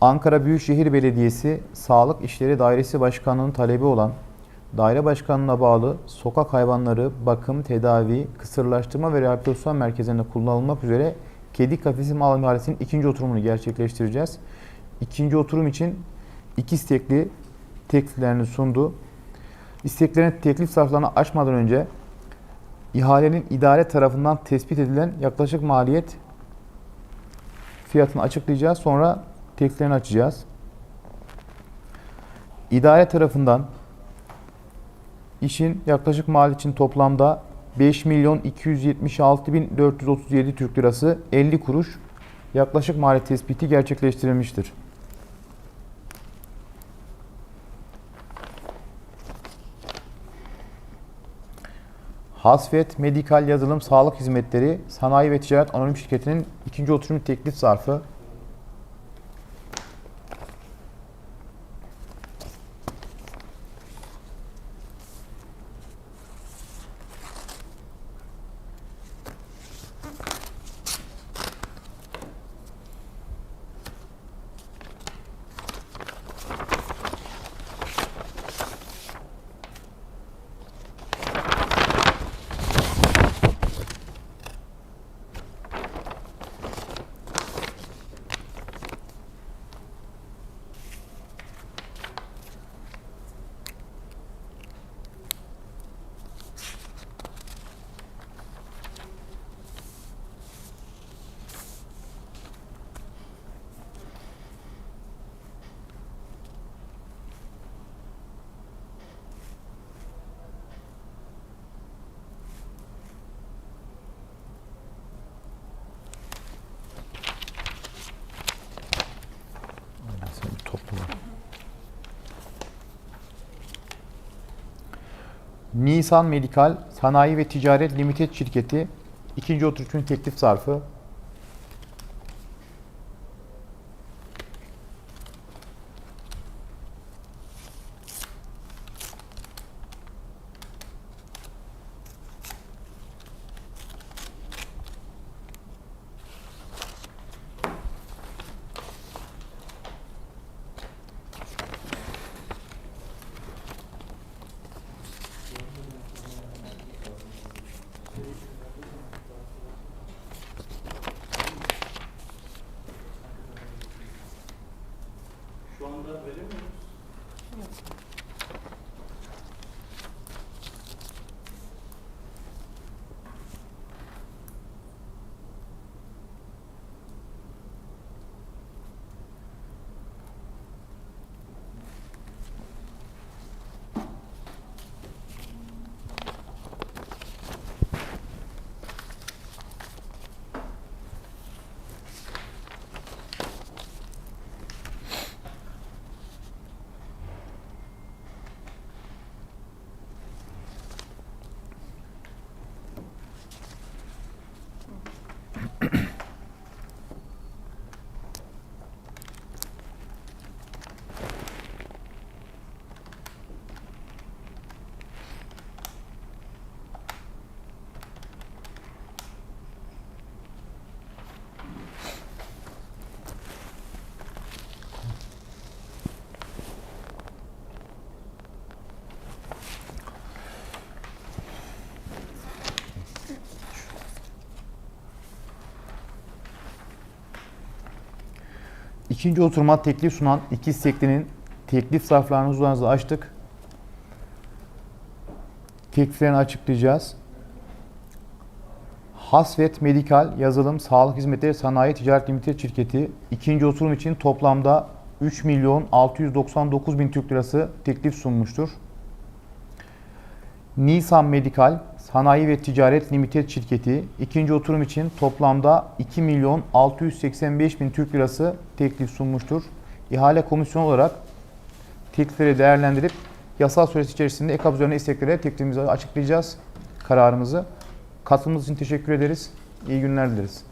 Ankara Büyükşehir Belediyesi Sağlık İşleri Dairesi Başkanlığı'nın talebi olan daire başkanlığına bağlı sokak hayvanları bakım, tedavi, kısırlaştırma ve rehabilitasyon merkezlerinde kullanılmak üzere kedi kafesi mal ihalesinin ikinci oturumunu gerçekleştireceğiz. İkinci oturum için iki istekli tekliflerini sundu. İsteklerin teklif sarflarını açmadan önce ihalenin idare tarafından tespit edilen yaklaşık maliyet fiyatını açıklayacağız. Sonra tekliflerini açacağız. İdare tarafından işin yaklaşık mal için toplamda 5 milyon 276 bin 437 Türk Lirası 50 kuruş yaklaşık maliyet tespiti gerçekleştirilmiştir. Hasvet Medikal Yazılım Sağlık Hizmetleri Sanayi ve Ticaret Anonim Şirketi'nin ikinci oturum teklif zarfı Nisan Medikal Sanayi ve Ticaret Limited Şirketi ikinci oturuşun teklif zarfı Şu anda veremiyoruz. İkinci oturuma teklif sunan iki isteklinin teklif zarflarını huzurlarınızda açtık. Tekliflerini açıklayacağız. Hasvet Medikal Yazılım Sağlık Hizmetleri Sanayi Ticaret Limited Şirketi ikinci oturum için toplamda 3 milyon 699 bin Türk Lirası teklif sunmuştur. Nisan Medikal Sanayi ve Ticaret Limited Şirketi ikinci oturum için toplamda 2 milyon 685 bin Türk Lirası teklif sunmuştur. İhale komisyonu olarak teklifleri değerlendirip yasal süresi içerisinde EKAP üzerine isteklere teklifimizi açıklayacağız kararımızı. Katılımınız için teşekkür ederiz. İyi günler dileriz.